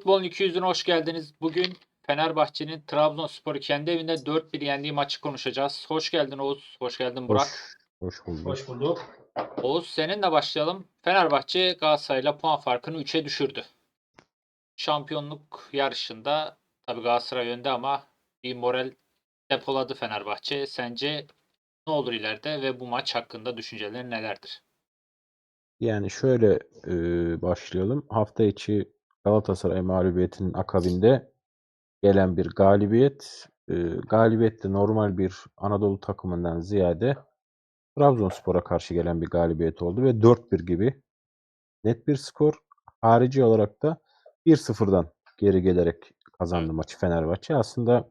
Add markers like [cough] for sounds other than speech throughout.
Futbolun 200'üne hoş geldiniz. Bugün Fenerbahçe'nin Trabzonspor'u kendi evinde 4-1 yendiği maçı konuşacağız. Hoş geldin Oğuz. Hoş geldin Burak. Hoş, hoş bulduk. Hoş bulduk. Oğuz seninle başlayalım. Fenerbahçe Galatasaray'la puan farkını 3'e düşürdü. Şampiyonluk yarışında tabii Galatasaray önde ama bir moral depoladı Fenerbahçe. Sence ne olur ileride ve bu maç hakkında düşüncelerin nelerdir? Yani şöyle e, başlayalım. Hafta içi Galatasaray mağlubiyetinin akabinde gelen bir galibiyet. E, galibiyet de normal bir Anadolu takımından ziyade Trabzonspor'a karşı gelen bir galibiyet oldu ve 4-1 gibi net bir skor. Harici olarak da 1-0'dan geri gelerek kazandı maçı Fenerbahçe. Aslında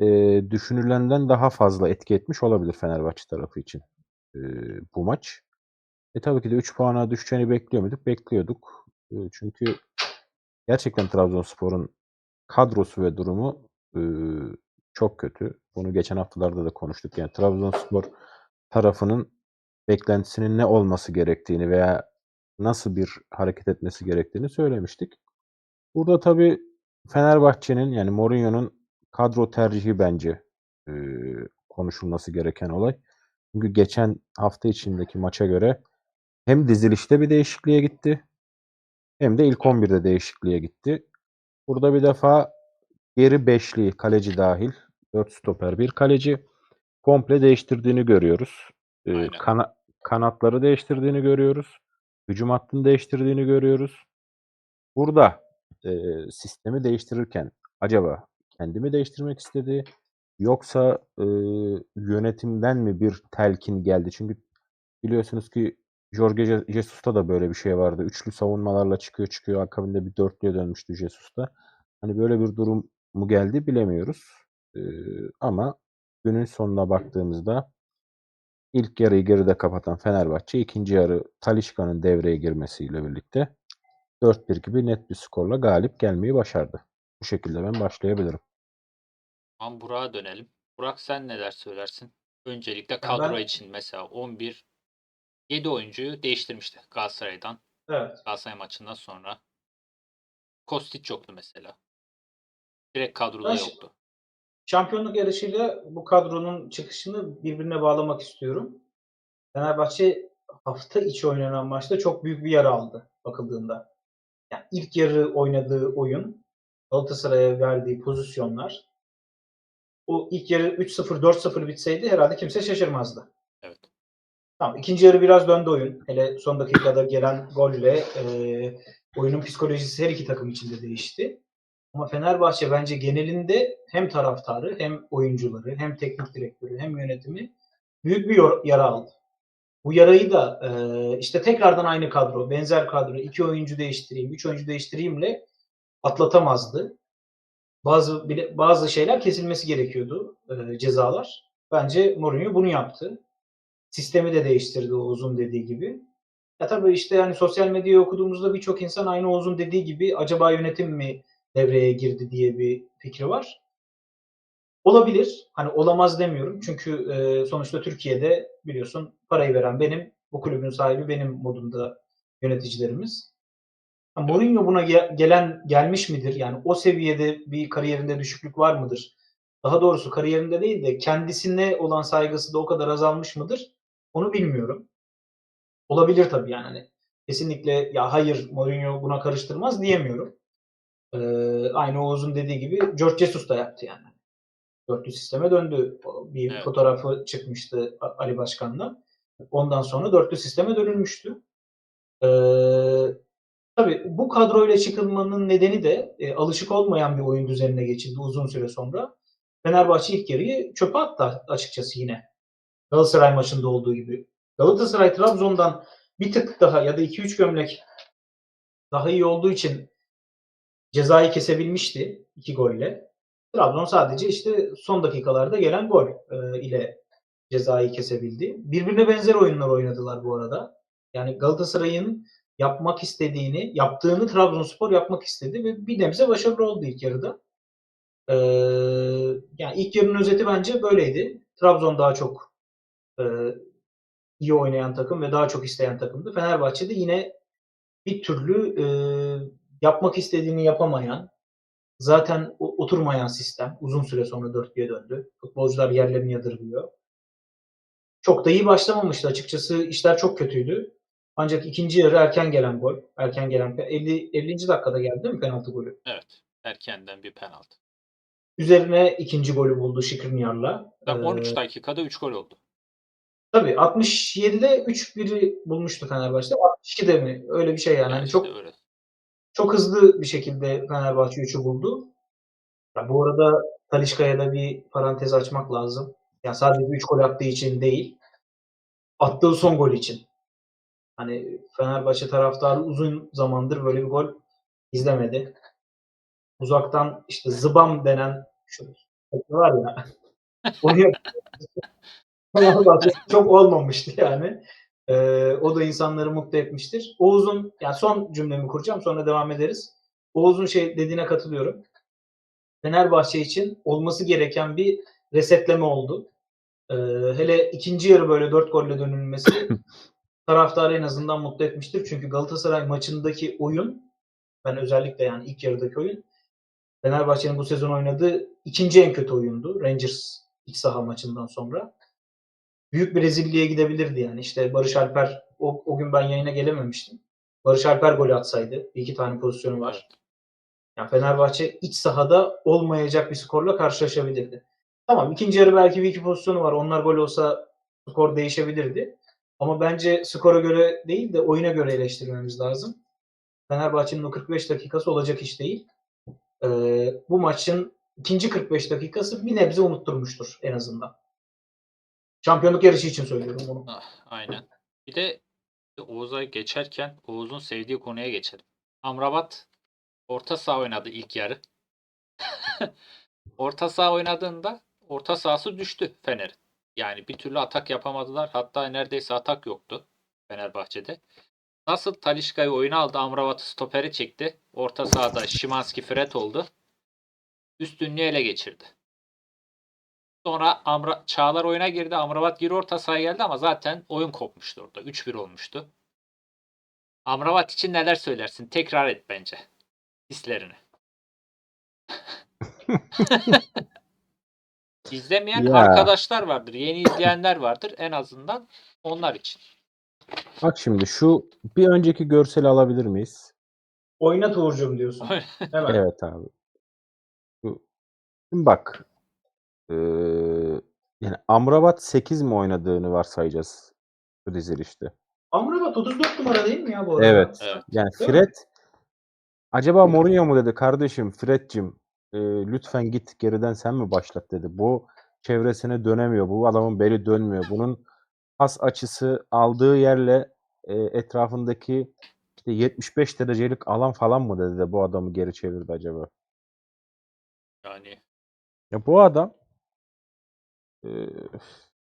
e, düşünülenden daha fazla etki etmiş olabilir Fenerbahçe tarafı için e, bu maç. E tabii ki de 3 puana düşeceğini bekliyor muyduk? Bekliyorduk. E, çünkü gerçekten Trabzonspor'un kadrosu ve durumu e, çok kötü. Bunu geçen haftalarda da konuştuk. Yani Trabzonspor tarafının beklentisinin ne olması gerektiğini veya nasıl bir hareket etmesi gerektiğini söylemiştik. Burada tabii Fenerbahçe'nin yani Mourinho'nun kadro tercihi bence e, konuşulması gereken olay. Çünkü geçen hafta içindeki maça göre hem dizilişte bir değişikliğe gitti hem de ilk 11'de değişikliğe gitti. Burada bir defa geri beşli kaleci dahil 4 stoper bir kaleci komple değiştirdiğini görüyoruz. Ee, kana- kanatları değiştirdiğini görüyoruz. Hücum hattını değiştirdiğini görüyoruz. Burada e, sistemi değiştirirken acaba kendimi değiştirmek istedi yoksa e, yönetimden mi bir telkin geldi? Çünkü biliyorsunuz ki Jorge Je- Jesus'ta da böyle bir şey vardı. Üçlü savunmalarla çıkıyor çıkıyor. Akabinde bir dörtlüye dönmüştü Jesus'ta. Hani böyle bir durum mu geldi bilemiyoruz. Ee, ama günün sonuna baktığımızda ilk yarıyı geride kapatan Fenerbahçe ikinci yarı Talişka'nın devreye girmesiyle birlikte 4-1 gibi net bir skorla galip gelmeyi başardı. Bu şekilde ben başlayabilirim. Tamam Burak'a dönelim. Burak sen neler söylersin? Öncelikle kadro ben- için mesela 11 7 oyuncuyu değiştirmişti Galatasaray'dan. Evet. Galatasaray maçından sonra. Kostić yoktu mesela. Direkt kadroda Ben yoktu. Şampiyonluk yarışıyla bu kadronun çıkışını birbirine bağlamak istiyorum. Fenerbahçe hafta içi oynanan maçta çok büyük bir yara aldı bakıldığında. Yani ilk yarı oynadığı oyun, Galatasaray'a verdiği pozisyonlar, o ilk yarı 3-0, 4-0 bitseydi herhalde kimse şaşırmazdı. Evet. Tamam ikinci yarı biraz döndü oyun. Hele son dakikada gelen golle e, oyunun psikolojisi her iki takım için de değişti. Ama Fenerbahçe bence genelinde hem taraftarı hem oyuncuları hem teknik direktörü hem yönetimi büyük bir yara aldı. Bu yarayı da e, işte tekrardan aynı kadro, benzer kadro, iki oyuncu değiştireyim, üç oyuncu değiştireyimle atlatamazdı. Bazı bile- bazı şeyler kesilmesi gerekiyordu e, cezalar. Bence Mourinho bunu yaptı. Sistemi de değiştirdi Oğuz'un dediği gibi. Ya tabii işte yani sosyal medyayı okuduğumuzda birçok insan aynı Oğuz'un dediği gibi acaba yönetim mi devreye girdi diye bir fikri var. Olabilir. Hani olamaz demiyorum. Çünkü e, sonuçta Türkiye'de biliyorsun parayı veren benim, bu kulübün sahibi benim modunda yöneticilerimiz. Ha, Mourinho buna ge- gelen gelmiş midir? Yani o seviyede bir kariyerinde düşüklük var mıdır? Daha doğrusu kariyerinde değil de kendisine olan saygısı da o kadar azalmış mıdır? Onu bilmiyorum. Olabilir tabii yani. Hani kesinlikle ya hayır Mourinho buna karıştırmaz diyemiyorum. Ee, aynı Oğuz'un dediği gibi George Jesus da yaptı yani. Dörtlü sisteme döndü. Bir Evet. fotoğrafı çıkmıştı Ali Başkan'la. Ondan sonra dörtlü sisteme dönülmüştü. Ee, tabii bu kadroyla çıkılmanın nedeni de e, alışık olmayan bir oyun düzenine geçildi uzun süre sonra. Fenerbahçe ilk yarıyı çöpe attı açıkçası yine. Galatasaray maçında olduğu gibi. Galatasaray Trabzon'dan bir tık daha ya da 2-3 gömlek daha iyi olduğu için cezayı kesebilmişti iki golle. Trabzon sadece işte son dakikalarda gelen gol e, ile cezayı kesebildi. Birbirine benzer oyunlar oynadılar bu arada. Yani Galatasaray'ın yapmak istediğini, yaptığını Trabzonspor yapmak istedi ve bir nebze başarılı oldu ilk yarıda. Ee, yani ilk yarının özeti bence böyleydi. Trabzon daha çok e, iyi oynayan takım ve daha çok isteyen takımdı. Fenerbahçe de yine bir türlü e, yapmak istediğini yapamayan, zaten oturmayan sistem uzun süre sonra 4'lüye döndü. Futbolcular yerlerini yadırgıyor. Çok da iyi başlamamıştı açıkçası. İşler çok kötüydü. Ancak ikinci yarı erken gelen gol, erken gelen 50 50. dakikada geldi değil mi penaltı golü? Evet. Erkenden bir penaltı. Üzerine ikinci golü buldu Şikrinyar'la. Tam Ee, 13 dakikada 3 gol oldu. Tabii 67'de 3-1'i bulmuştu Fenerbahçe. 62'de mi? Öyle bir şey yani. Hani çok öyle. çok hızlı bir şekilde Fenerbahçe 3'ü buldu. Ya bu arada Talisca'ya da bir parantez açmak lazım. Yani sadece 3 gol attığı için değil. Attığı son gol için. Hani Fenerbahçe taraftarı uzun zamandır böyle bir gol izlemedi. Uzaktan işte zıbam denen şu var ya. [laughs] Onu çok olmamıştı yani. Ee, o da insanları mutlu etmiştir. Oğuz'un yani son cümlemi kuracağım sonra devam ederiz. Oğuz'un şey dediğine katılıyorum. Fenerbahçe için olması gereken bir resetleme oldu. Ee, hele ikinci yarı böyle dört golle dönülmesi [laughs] taraftarı en azından mutlu etmiştir. Çünkü Galatasaray maçındaki oyun ben özellikle yani ilk yarıdaki oyun Fenerbahçe'nin bu sezon oynadığı ikinci en kötü oyundu. Rangers iç saha maçından sonra. Büyük bir rezilliğe gidebilirdi yani. İşte Barış Alper o, o gün ben yayına gelememiştim. Barış Alper golü atsaydı. Bir iki tane pozisyonu var. Yani Fenerbahçe iç sahada olmayacak bir skorla karşılaşabilirdi. Tamam ikinci yarı belki bir iki pozisyonu var. Onlar gol olsa skor değişebilirdi. Ama bence skora göre değil de oyuna göre eleştirmemiz lazım. Fenerbahçe'nin o 45 dakikası olacak iş değil. Ee, bu maçın ikinci 45 dakikası bir nebze unutturmuştur en azından. Şampiyonluk yarışı için söylüyorum bunu. Ah, aynen. Bir de Oğuz'a geçerken Oğuz'un sevdiği konuya geçelim. Amrabat orta saha oynadı ilk yarı. [laughs] orta saha oynadığında orta sahası düştü Fener'in. Yani bir türlü atak yapamadılar. Hatta neredeyse atak yoktu Fenerbahçe'de. Nasıl Talişka'yı oyuna aldı, Amrabat'ı stopere çekti. Orta sahada Şimanski Fred oldu. Üstünlüğü ele geçirdi. Sonra Amra Çağlar oyuna girdi. Amrabat geri orta sahaya geldi ama zaten oyun kopmuştu orada. 3-1 olmuştu. Amrabat için neler söylersin? Tekrar et bence. Hislerini. [laughs] İzlemeyen Ya. arkadaşlar vardır. Yeni izleyenler vardır. En azından onlar için. Bak şimdi şu bir önceki görseli alabilir miyiz? Oynat Uğur'cum diyorsun. Hemen. Evet abi. Şimdi bak. Eee, yani Amrabat 8 mi oynadığını varsayacağız. Rizir işte. Amrabat 34 numara değil mi ya bu arada? Evet. Evet. Yani Değil mi? Fred acaba Mourinho mu dedi kardeşim Fred'cim e, lütfen git geriden sen mi başlat dedi. Bu çevresine dönemiyor. Bu adamın beli dönmüyor. Bunun pas açısı aldığı yerle e, etrafındaki işte 75 derecelik alan falan mı dedi de bu adamı geri çevirdi acaba? Yani Ya bu adam e,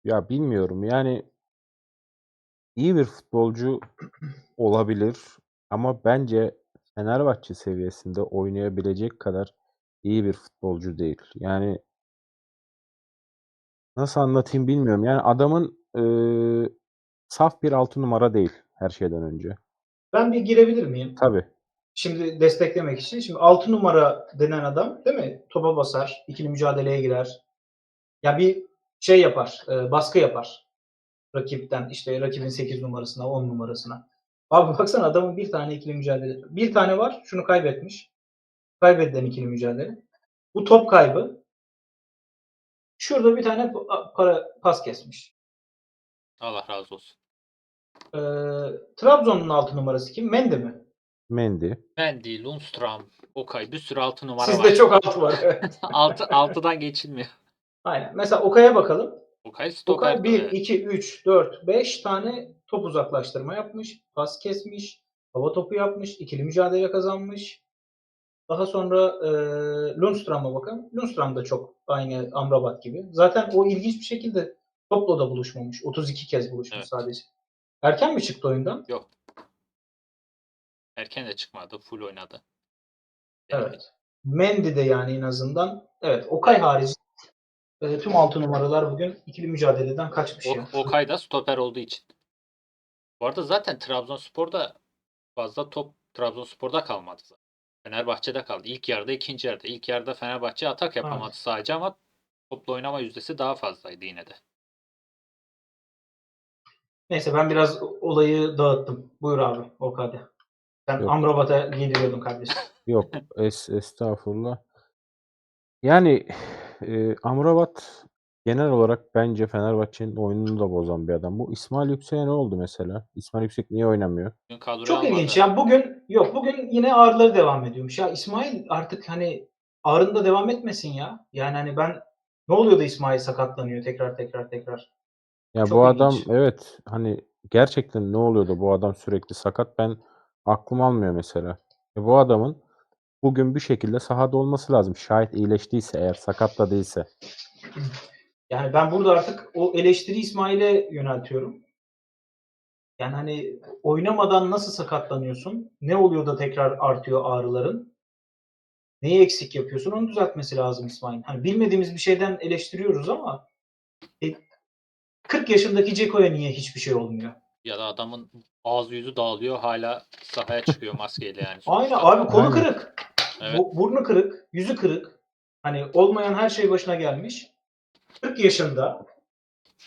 ya bilmiyorum yani iyi bir futbolcu olabilir ama bence Fenerbahçe seviyesinde oynayabilecek kadar iyi bir futbolcu değil. Yani nasıl anlatayım bilmiyorum. Yani adamın e, saf bir altı numara değil her şeyden önce. Ben bir girebilir miyim? Tabii. Şimdi desteklemek için. Şimdi 6 numara denen adam değil mi? Topa basar, ikili mücadeleye girer. Ya bir şey yapar, e, baskı yapar. Rakipten işte rakibin 8 numarasına, 10 numarasına. Abi baksana adamın bir tane ikili mücadele. Bir tane var, şunu kaybetmiş. Kaybedilen ikili mücadele. Bu top kaybı. Şurada bir tane pa- para pas kesmiş. Allah razı olsun. Ee, Trabzon'un 6 numarası kim? Mendy mi? Mendy. Mendy, Lundstram, Okay bir sürü altı numara Sizde var. çok alt var. evet. [laughs] altı, altıdan geçilmiyor. Aynen. Mesela Okay'a bakalım. Okay. Okay 1, 2, 3, 4, 5 tane top uzaklaştırma yapmış. Pas kesmiş. Hava topu yapmış. ikili mücadele kazanmış. Daha sonra e, Lundstram'a bakalım. Lundstram da çok aynı Amrabat gibi. Zaten o ilginç bir şekilde topla da buluşmamış. 32 kez buluşmuş Evet. sadece. Erken mi çıktı oyundan? Yok. Erken de çıkmadı. Full oynadı. Evet. Mendy de yani en azından evet Okay harici e, tüm altı numaralar bugün ikili mücadeleden kaçmış. ya. O, Okay da stoper olduğu için. Bu arada zaten Trabzonspor'da fazla top Trabzonspor'da kalmadı zaten. Fenerbahçe'de kaldı. İlk yarıda, ikinci yarıda. İlk yarıda Fenerbahçe atak yapamadı Evet. sadece ama topla oynama yüzdesi daha fazlaydı yine de. Neyse ben biraz olayı dağıttım. Buyur abi OKD. Sen Yok. Amrabat'a giydiriyordun kardeşim. Yok, es estağfurullah. Yani e, Amrabat genel olarak bence Fenerbahçe'nin oyununu da bozan bir adam. Bu İsmail Yüksek'e ne oldu mesela? İsmail Yüksek niye oynamıyor? Çok almadı. ilginç ya. Bugün yok bugün yine ağrıları devam ediyormuş. Ya İsmail artık hani ağrında devam etmesin ya. Yani hani ben ne oluyor da İsmail sakatlanıyor tekrar tekrar tekrar. Ya Çok bu adam ilginç. evet hani gerçekten ne oluyordu bu adam sürekli sakat ben aklım almıyor mesela. E bu adamın bugün bir şekilde sahada olması lazım. Şayet iyileştiyse eğer sakat da değilse. [clears throat] Yani ben burada artık o eleştiri İsmail'e yöneltiyorum. Yani hani oynamadan nasıl sakatlanıyorsun? Ne oluyor da tekrar artıyor ağrıların? Neyi eksik yapıyorsun? Onu düzeltmesi lazım İsmail. Hani bilmediğimiz bir şeyden eleştiriyoruz ama e, 40 yaşındaki Ceko'ya niye hiçbir şey olmuyor? Ya da adamın ağzı yüzü dağılıyor hala sahaya çıkıyor [laughs] maskeyle yani. Aynen abi kolu Aynen. kırık. Evet. Bu- burnu kırık, yüzü kırık. Hani olmayan her şey başına gelmiş. 40 yaşında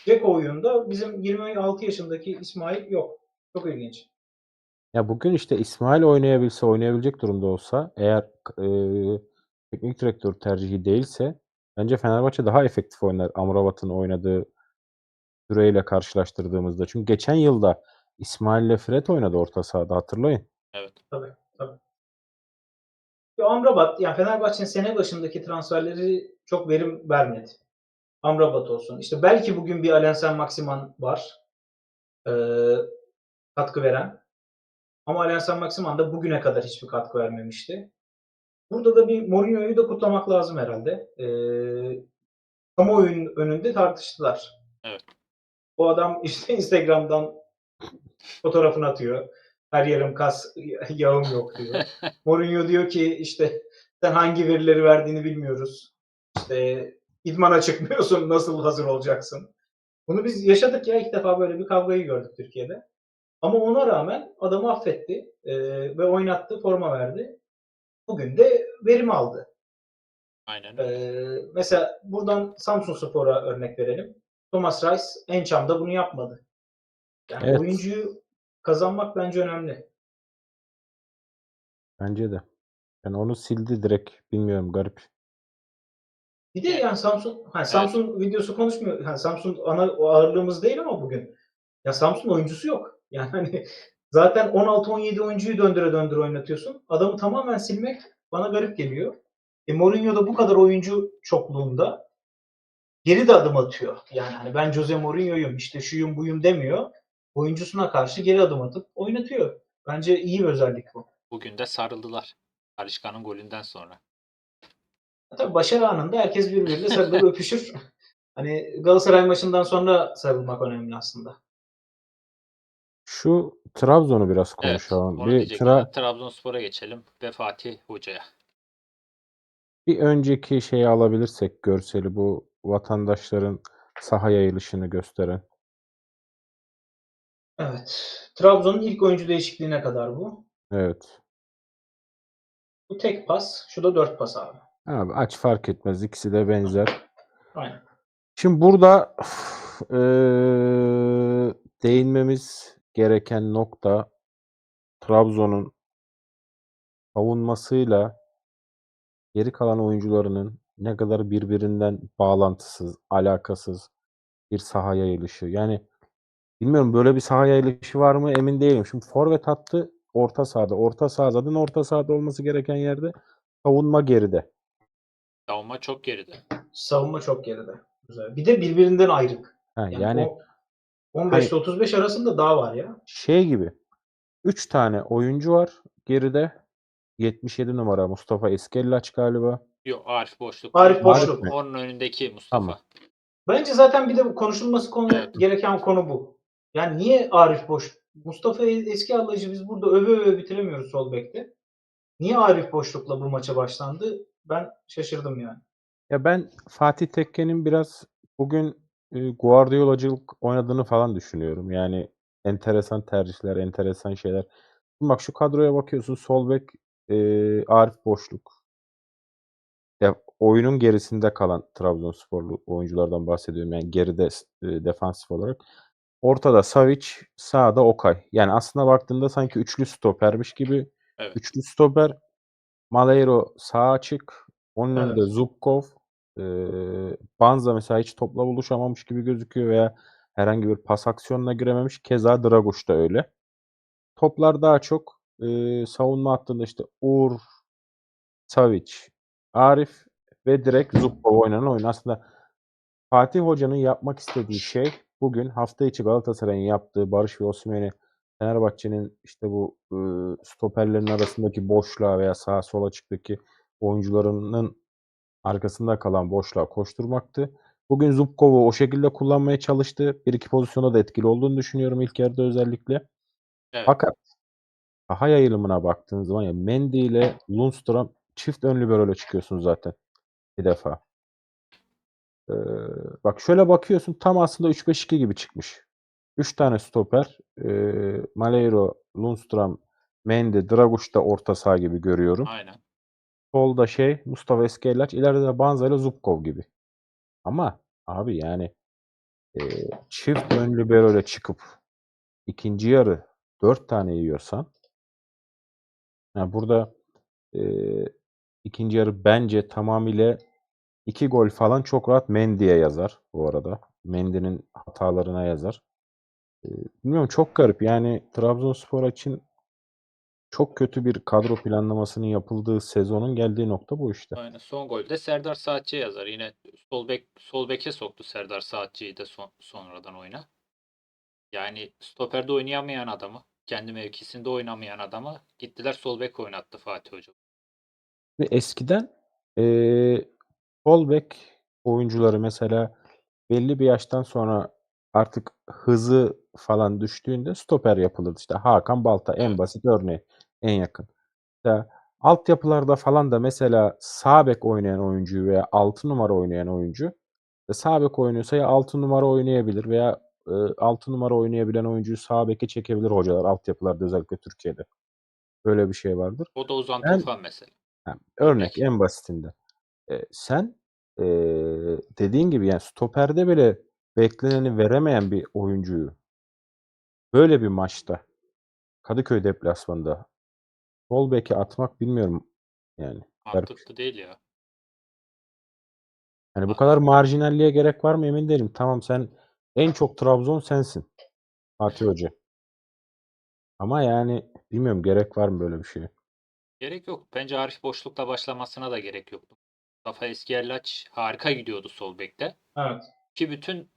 Ceko oyunda bizim 26 yaşındaki İsmail yok. Çok ilginç. Ya bugün işte İsmail oynayabilse, oynayabilecek durumda olsa eğer e, teknik direktör tercihi değilse bence Fenerbahçe daha efektif oynar Amrabat'ın oynadığı süreyle karşılaştırdığımızda. Çünkü geçen yılda İsmail ile Fred oynadı orta sahada hatırlayın. Tabii tabii. Ya Amrabat, yani Fenerbahçe'nin sene başındaki transferleri çok verim vermedi. Amrabat olsun. İşte belki bugün bir Alensen Maximan var. Ee, katkı veren. Ama Alensen Maximan da bugüne kadar hiçbir katkı vermemişti. Burada da bir Mourinho'yu da kutlamak lazım herhalde. Ee, kamuoyunun önünde tartıştılar. O adam işte [laughs] Instagram'dan fotoğrafını atıyor. Her yerim kas, [laughs] yağım yok diyor. [laughs] Mourinho diyor ki işte sen hangi verileri verdiğini bilmiyoruz. İşte idmana çıkmıyorsun nasıl hazır olacaksın. Bunu biz yaşadık ya ilk defa böyle bir kavgayı gördük Türkiye'de. Ama ona rağmen adamı affetti e, ve oynattı, forma verdi. Bugün de verim aldı. Aynen E, öyle. mesela buradan Samsun Spor'a örnek verelim. Thomas Rice Encham'da bunu yapmadı. Yani Evet. oyuncuyu kazanmak bence önemli. Bence de. Yani onu sildi direkt. Bilmiyorum garip. Bir de yani Samsun, ha, Samsun videosu konuşmuyor. Ha, Samsun ana ağırlığımız değil ama bugün. Ya Samsun oyuncusu yok. [laughs] Yani hani zaten 16-17 oyuncuyu döndüre döndüre oynatıyorsun. Adamı tamamen silmek bana garip geliyor. E Mourinho da bu kadar oyuncu çokluğunda geri de adım atıyor. Yani hani ben Jose Mourinho'yum işte şuyum buyum demiyor. Oyuncusuna karşı geri adım atıp oynatıyor. Bence iyi bir özellik bu. Bugün de sarıldılar. Alişkan'ın golünden sonra. Tabii başarı anında herkes birbiriyle sarılır öpüşür. [laughs] Hani Galatasaray maçından sonra sarılmak önemli aslında. Şu Trabzon'u biraz Evet. konuşalım. Onu bir. Tra- Trabzonspor'a geçelim ve Fatih Hoca'ya. bir önceki şeyi alabilirsek görseli bu vatandaşların saha yayılışını gösteren. Evet. Trabzon'un ilk oyuncu değişikliğine kadar bu. Evet. Bu tek pas. Şu da dört pas abi. Abi aç fark etmez. İkisi de benzer. Aynen. Şimdi burada [sighs] eee, değinmemiz gereken nokta Trabzon'un savunmasıyla geri kalan oyuncularının ne kadar birbirinden bağlantısız, alakasız bir saha yayılışı. Yani bilmiyorum böyle bir saha yayılışı var mı emin değilim. Şimdi forvet hattı orta sahada. Orta saha zaten orta sahada olması gereken yerde savunma geride. Savunma çok geride. Savunma çok geride. Güzel. Bir de birbirinden ayrık. Ha, Yani, yani o 15 ile 35 arasında daha var ya. şey gibi 3 tane oyuncu var geride. 77 numara Mustafa Eskellaç galiba. Yok Arif Boşluk. Arif Boşluk. Mi? Onun önündeki Mustafa. Tamam. Bence zaten bir de konuşulması konu Evet. gereken konu bu. Yani niye Arif boş? Mustafa eski alıcı biz burada öve öve bitiremiyoruz sol bekte. Niye Arif boşlukla bu maça başlandı? Ben şaşırdım yani. Ya ben Fatih Tekke'nin biraz bugün e, Guardiolacılık oynadığını falan düşünüyorum. Yani enteresan tercihler, enteresan şeyler. Bak şu kadroya bakıyorsun. Sol bek eee, Arif Boşluk. Oyunun gerisinde kalan Trabzonsporlu oyunculardan bahsediyorum. Yani geride eee, defansif olarak. Ortada Savic, sağda Okay. Yani aslında baktığında sanki üçlü stopermiş gibi. Evet. Üçlü stoper, Malheiro sağ açık, onun Evet. önünde Zubkov, eee, Banza mesela hiç topla buluşamamış gibi gözüküyor veya herhangi bir pas aksiyonuna girememiş. Keza Draguş da öyle. Toplar daha çok, eee, savunma hattında işte Uğur, Savic, Arif ve direkt Zubkov oynanan oyun. Aslında Fatih Hoca'nın yapmak istediği şey bugün hafta içi Galatasaray'ın yaptığı Barış ve Osimhen'i Fenerbahçe'nin işte bu, ııı, stoperlerin arasındaki boşluğa veya sağa sola açıktaki oyuncularının arkasında kalan boşluğa koşturmaktı. Bugün Zubkov'u o şekilde kullanmaya çalıştı. 1-2 pozisyonda da etkili olduğunu düşünüyorum ilk yarıda özellikle. Evet. Fakat saha yayılımına baktığın zaman ya Mendy ile Lundstram çift ön libero'yla çıkıyorsun zaten bir defa. Eee, bak şöyle bakıyorsun tam aslında 3-5-2 gibi çıkmış. 3 tane stoper, eee, Malheiro, Lundstram, Mendy, Draguş da orta saha gibi görüyorum. Aynen. Solda şey Mustafa Eskelaç, ileride de Banza ile Zubkov gibi. Ama abi yani, eee, çift ön libero'yla çıkıp ikinci yarı 4 tane yiyorsan ya burada, eee, ikinci yarı bence tamamıyla 2 gol falan çok rahat Mendy'ye yazar bu arada. Mendy'nin hatalarına yazar. Eee, bilmiyorum çok garip. Yani Trabzonspor için çok kötü bir kadro planlamasının yapıldığı sezonun geldiği nokta bu işte. Aynen. Son golde Serdar Saatçi yazar. Yine sol bek sol beke soktu Serdar Saatçı'yı da son, sonradan oyuna. Yani stoperde oynayamayan adamı, kendi mevkisinde oynamayan adamı gittiler sol bek oynattı Fatih Hoca. Ve eskiden, eee, sol bek oyuncuları mesela belli bir yaştan sonra artık hızı falan düştüğünde stoper yapılırdı. İşte Hakan Balta en basit örneği, en yakın. Ya altyapılarda falan da mesela sağ bek oynayan oyuncuyu veya 6 numara oynayan oyuncu, e, sağ bek oynuyorsa ya 6 numara oynayabilir veya, ııı, 6 numara oynayabilen oyuncuyu sağ beke çekebilir hocalar altyapılarda özellikle Türkiye'de. Böyle bir şey vardır. O da Ozan Ben Tufan mesela. Ha, Örnek. en basitinden. Eee, sen, eee, dediğin gibi yani stoperde bile bekleneni veremeyen bir oyuncuyu böyle bir maçta Kadıköy deplasmanında sol beke atmak bilmiyorum yani. Mantıklı değil ya. Hani bu kadar marjinalliğe gerek var mı emin değilim. Tamam sen en çok Trabzon sensin Fatih Hoca. Ama yani bilmiyorum gerek var mı böyle bir şeye? Gerek yok. Bence Arif boşlukla başlamasına da gerek yoktu. Mustafa Eskierlaç harika gidiyordu sol bekte. Evet. Ki bütün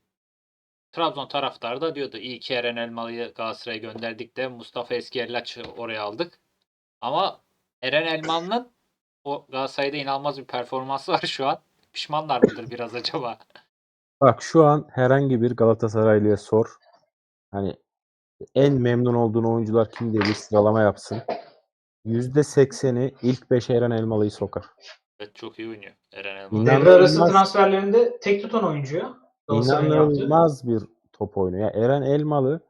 Trabzon taraftarı da diyordu iyi ki Eren Elmalı'yı Galatasaray'a gönderdik de Mustafa Eskierlaç'ı oraya aldık. Ama Eren Elmalı'nın o Galatasaray'da inanılmaz bir performansı var şu an. Pişmanlar mıdır biraz [laughs] acaba? Bak şu an herhangi bir Galatasaraylı'ya sor. Hani en memnun olduğun oyuncular kim diye bir sıralama yapsın. %80'i ilk 5'e Eren Elmalı'yı sokar. Evet çok iyi oynuyor Eren Elmalı. Devre arası İnanılmaz- transferlerinde tek tutan oyuncu ya. Galatasaray'ın yaptığı. İnanılmaz bir top oynuyor. Yani Eren Elmalı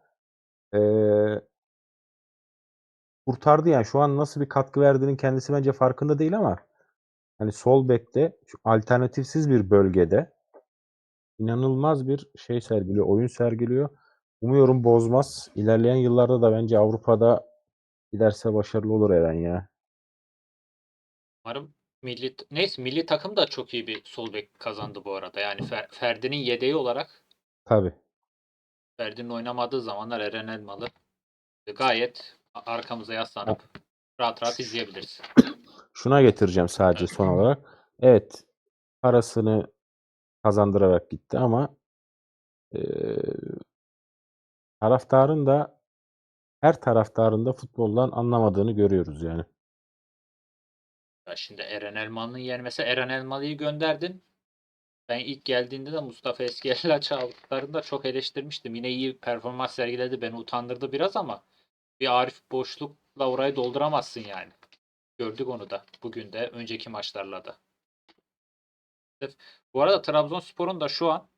eee kurtardı yani. Şu an nasıl bir katkı verdiğinin kendisi bence farkında değil ama hani sol bekte şu alternatifsiz bir bölgede inanılmaz bir şey sergiliyor, oyun sergiliyor. Umuyorum bozmaz. İlerleyen yıllarda da bence Avrupa'da giderse başarılı olur Eren ya. Umarım milli neyse milli takım da çok iyi bir sol bek kazandı bu arada. Yani Fer- Ferdi'nin yedeği olarak Tabii. Ferdi'nin oynamadığı zamanlar Eren Elmalı gayet arkamıza yaslanıp rahat rahat izleyebiliriz. Şuna getireceğim sadece son olarak. Evet, parasını kazandırarak gitti ama eee taraftarın da her taraftarın da futboldan anlamadığını görüyoruz yani. Ya şimdi Eren Elmalı'nın yerine mesela Eren Elmalı'yı gönderdin. Ben ilk geldiğinde de Mustafa Eskiyer'le aldıklarında çok eleştirmiştim. Yine iyi performans sergiledi. Beni utandırdı biraz ama bir Arif boşlukla orayı dolduramazsın yani. Gördük onu da. Bugün de önceki maçlarla da. Bu arada Trabzonspor'un da şu an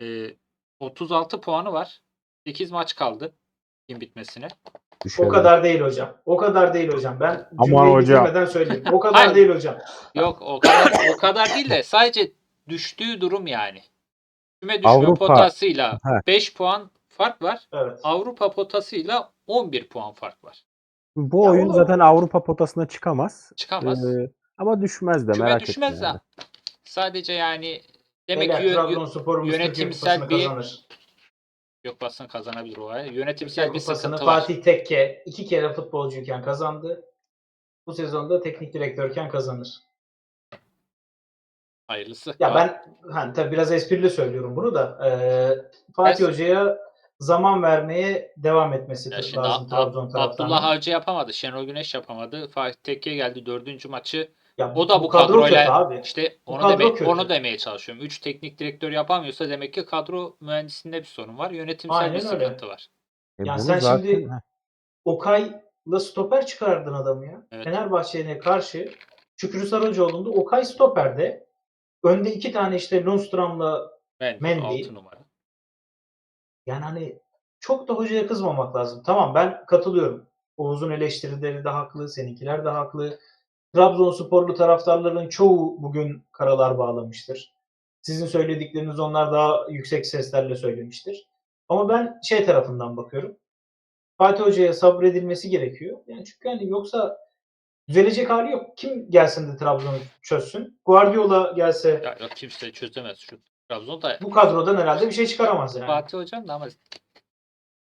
e, 36 puanı var. 8 maç kaldı ligin bitmesine. O düşebilir. kadar değil hocam. O kadar değil hocam. Ben Aman cümleyi hocam. bitirmeden söyleyeyim. O kadar Hayır. değil hocam. Yok o kadar o kadar değil de sadece düştüğü durum yani. Küme düşme Avrupa- potasıyla Ha. 5 puan fark var. Evet. Avrupa potasıyla 11 puan fark var. Bu Ya oyun o- zaten Avrupa potasına çıkamaz. Çıkamaz. Ee, ama düşmez de Küme merak düşmez etme. yani. de. Sadece yani demek Beyler, ki yö- yö- Trabzonspor'umuz Türkiye yönetimsel Kupası'nı bir- kazanır. Yok basın kazanabilir o ay. Türkiye Yönetimsel bir Kupası'nı sıkıntı var. Fatih Tekke iki kere futbolcuyken kazandı. Bu sezonda teknik direktörken kazanır. Hayırlısı. Ya ben hani tabii biraz esprili söylüyorum bunu da eee, Fatih Ben- Hoca'ya zaman vermeye devam etmesi Ya şimdi lazım Ab- Trabzon Ab- taraftarının. Abdullah Avcı yapamadı. Şenol Güneş yapamadı. Fatih Tekke geldi dördüncü maçı. Ya O da bu kadro kadroyla kötü abi. işte Bu onu kadro demek kötü. onu demeye çalışıyorum. Üç teknik direktör yapamıyorsa demek ki kadro mühendisliğinde bir sorun var. Yönetimsel Aynen bir öyle. sıkıntı var. E Ya sen zaten şimdi- Okay'la stoper çıkardın adamı ya. Evet. Fenerbahçe'ye karşı Şükrü Saracoğlu'nda Okay stoperde. Önde iki tane işte Lundström'la Ben Mendy. 6 numara. yani hani çok da hocaya kızmamak lazım. Tamam ben katılıyorum. Oğuz'un eleştirileri de haklı, seninkiler de haklı. Trabzonsporlu taraftarların çoğu bugün karalar bağlamıştır. Sizin söyledikleriniz onlar daha yüksek seslerle söylemiştir. Ama ben şey tarafından bakıyorum. Fatih Hoca'ya sabredilmesi gerekiyor. Yani çünkü hani yoksa düzelecek hali yok. Kim gelsin de Trabzon'u çözsün? Guardiola gelse Ya yok kimse çözemez şu Trabzon'da. bu kadrodan herhalde bir şey çıkaramaz yani. Fatih Hocam da ama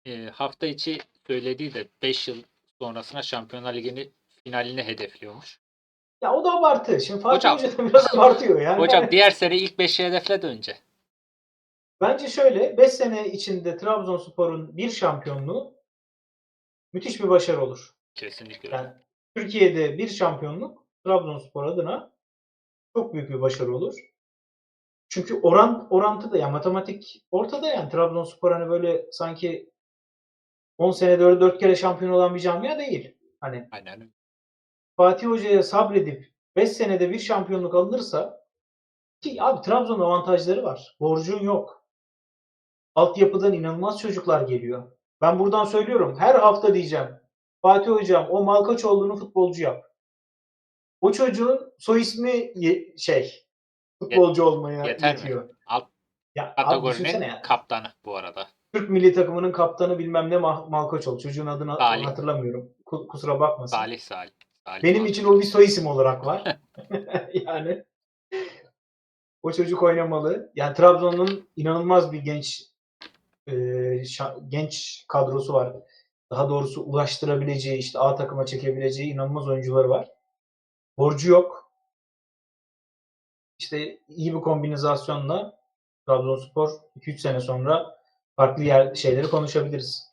e, hafta içi söylediği de 5 yıl sonrasına Şampiyonlar Ligi'ni finaline hedefliyormuş. Ya o da abartı. Şimdi Fatih Hocam- Hoca da biraz abartıyor yani. Hocam diğer sene ilk 5'i hedefledi önce. Bence şöyle 5 sene içinde Trabzonspor'un bir şampiyonluğu müthiş bir başarı olur. Kesinlikle. Yani Türkiye'de bir şampiyonluk Trabzonspor adına çok büyük bir başarı olur. Çünkü oran orantı da yani matematik ortada yani Trabzonspor hani böyle sanki 10 senede 4 kere şampiyon olan bir camia değil. Hani Aynen öyle. Fatih Hoca'ya sabredip 5 senede bir şampiyonluk alınırsa ki abi Trabzon'un avantajları var. Borcun yok. Altyapıdan inanılmaz çocuklar geliyor. Ben buradan söylüyorum. Her hafta diyeceğim. Fatih Hocam o Malkaçoğlu'nu futbolcu yap. O çocuğun soy ismi şey futbolcu olmaya yeter mi? yetiyor. Alt Ya kategorinin ya. kaptanı bu arada. Türk milli takımının kaptanı bilmem ne Mal- Malkaçoğlu. Çocuğun adını Salih. hatırlamıyorum. Ku- kusura bakmasın. Salih Salih. Benim için o bir soy isim olarak var. [laughs] yani o çocuk oynamalı. Yani Trabzon'un inanılmaz bir genç e, şa- genç kadrosu var. Daha doğrusu ulaştırabileceği, işte A takıma çekebileceği inanılmaz oyuncuları var. Borcu yok. İşte iyi bir kombinizasyonla Trabzonspor 2-3 sene sonra farklı yer şeyleri konuşabiliriz.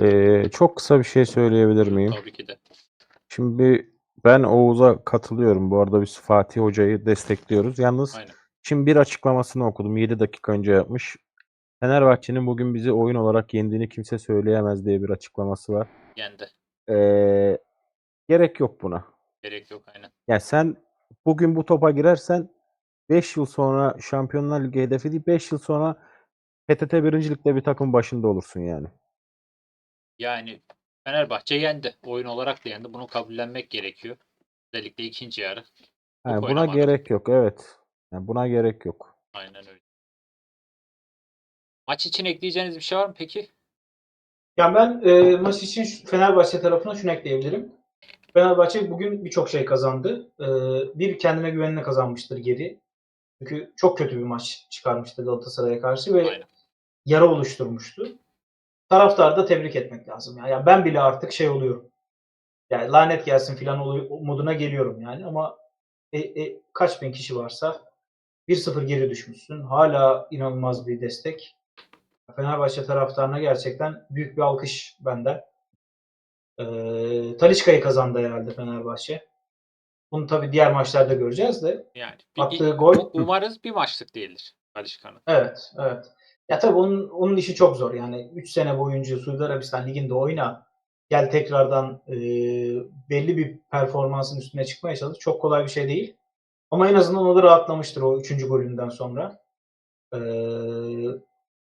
Ee, çok kısa bir şey söyleyebilir miyim? Tabii ki de. Şimdi ben Oğuz'a katılıyorum. Bu arada biz Fatih Hoca'yı destekliyoruz. Yalnız Aynen. şimdi bir açıklamasını okudum. 7 dakika önce yapmış. Fenerbahçe'nin bugün bizi oyun olarak yendiğini kimse söyleyemez diye bir açıklaması var. Yendi. Ee, gerek yok buna. Gerek yok aynen. Yani sen bugün bu topa girersen 5 yıl sonra Şampiyonlar Ligi hedefi değil 5 yıl sonra PTT birincilikte bir takım başında olursun yani. Yani Fenerbahçe yendi. Oyun olarak da yendi. Bunu kabullenmek gerekiyor. Özellikle ikinci yarı. Yani buna oynamadı. gerek yok evet. Yani buna gerek yok. Aynen öyle. Maç için ekleyeceğiniz bir şey var mı peki? Yani ben e, maç için şu- Fenerbahçe tarafına şunu ekleyebilirim. Fenerbahçe bugün birçok şey kazandı. E, bir kendine güvenine kazanmıştır geri. Çünkü çok kötü bir maç çıkarmıştı Galatasaray'a karşı ve Aynen. yara oluşturmuştu. Taraftarı da tebrik etmek lazım. Ya. Yani ben bile artık şey oluyorum. Yani lanet gelsin filan moduna geliyorum yani ama e, e, kaç bin kişi varsa 1-0 geri düşmüşsün. Hala inanılmaz bir destek. Fenerbahçe taraftarına gerçekten büyük bir alkış benden. Ee, Talisca'yı kazandı herhalde Fenerbahçe. Bunu tabii diğer maçlarda göreceğiz de. Yani bir, Attığı gol- umarız bir maçlık değildir. Alişkan'ın. Evet, evet. Ya tabii onun, onun işi çok zor. Yani 3 sene boyunca Suudi Arabistan Ligi'nde oyna. Gel tekrardan e, belli bir performansın üstüne çıkmaya çalış. Çok kolay bir şey değil. Ama en azından o da rahatlamıştır o 3. golünden sonra. Ee,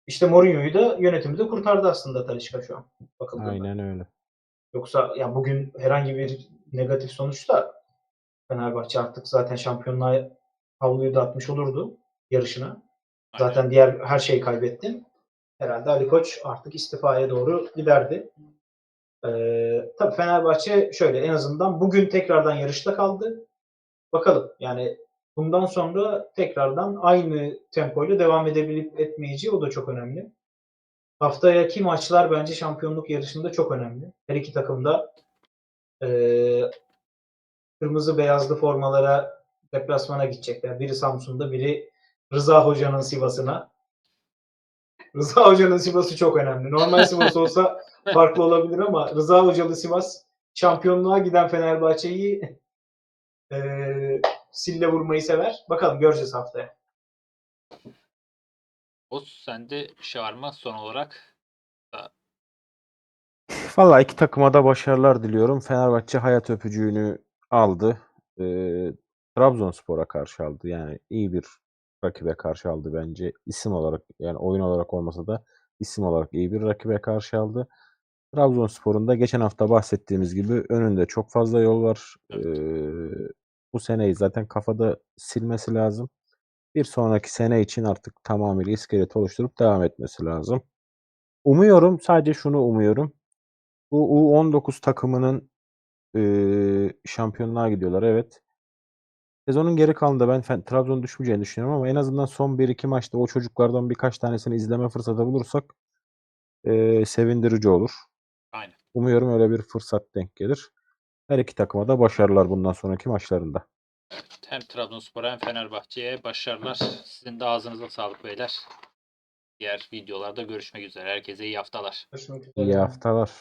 işte Mourinho'yu da yönetimi de kurtardı aslında Talisca şu an. Bakıldığında. Aynen öyle. Yoksa ya bugün herhangi bir negatif sonuçta Fenerbahçe artık zaten şampiyonluğa havluyu da atmış olurdu yarışına. Zaten diğer her şeyi kaybettin. Herhalde Ali Koç artık istifaya doğru giderdi. Ee, tabii Fenerbahçe şöyle en azından bugün tekrardan yarışta kaldı. Bakalım yani bundan sonra tekrardan aynı tempoyla devam edebilip etmeyeceği o da çok önemli. Haftaki maçlar bence şampiyonluk yarışında çok önemli. Her iki takım da eee, kırmızı beyazlı formalara deplasmana gidecekler. Biri Samsun'da, biri Rıza Hoca'nın Sivas'ına. Rıza Hoca'nın Sivas'ı çok önemli. Normal Sivas olsa farklı olabilir ama Rıza Hocalı Sivas şampiyonluğa giden Fenerbahçe'yi eee sille vurmayı sever. Bakalım göreceğiz haftaya. Oğuz sende bir şey var mı son olarak? Vallahi iki takıma da başarılar diliyorum. Fenerbahçe hayat öpücüğünü aldı. Ee, Trabzonspor'a karşı aldı. Yani iyi bir rakibe karşı aldı bence. İsim olarak yani oyun olarak olmasa da isim olarak iyi bir rakibe karşı aldı. Trabzonspor'un da geçen hafta bahsettiğimiz gibi önünde çok fazla yol var. Ee, bu seneyi zaten kafada silmesi lazım. Bir sonraki sene için artık tamamıyla iskeleti oluşturup devam etmesi lazım. Umuyorum, sadece şunu umuyorum. Bu U19 takımının eee şampiyonluğa gidiyorlar evet. Sezonun geri kalanında ben Fen- Trabzon düşmeyeceğini düşünüyorum ama en azından son 1-2 maçta o çocuklardan birkaç tanesini izleme fırsatı bulursak eee, sevindirici olur. Aynen. Umuyorum öyle bir fırsat denk gelir. Her iki takıma da başarılar bundan sonraki maçlarında. Hem Trabzonspor'a hem Fenerbahçe'ye başarılar. Sizin de ağzınıza sağlık beyler. Diğer videolarda görüşmek üzere. Herkese iyi haftalar. İyi haftalar.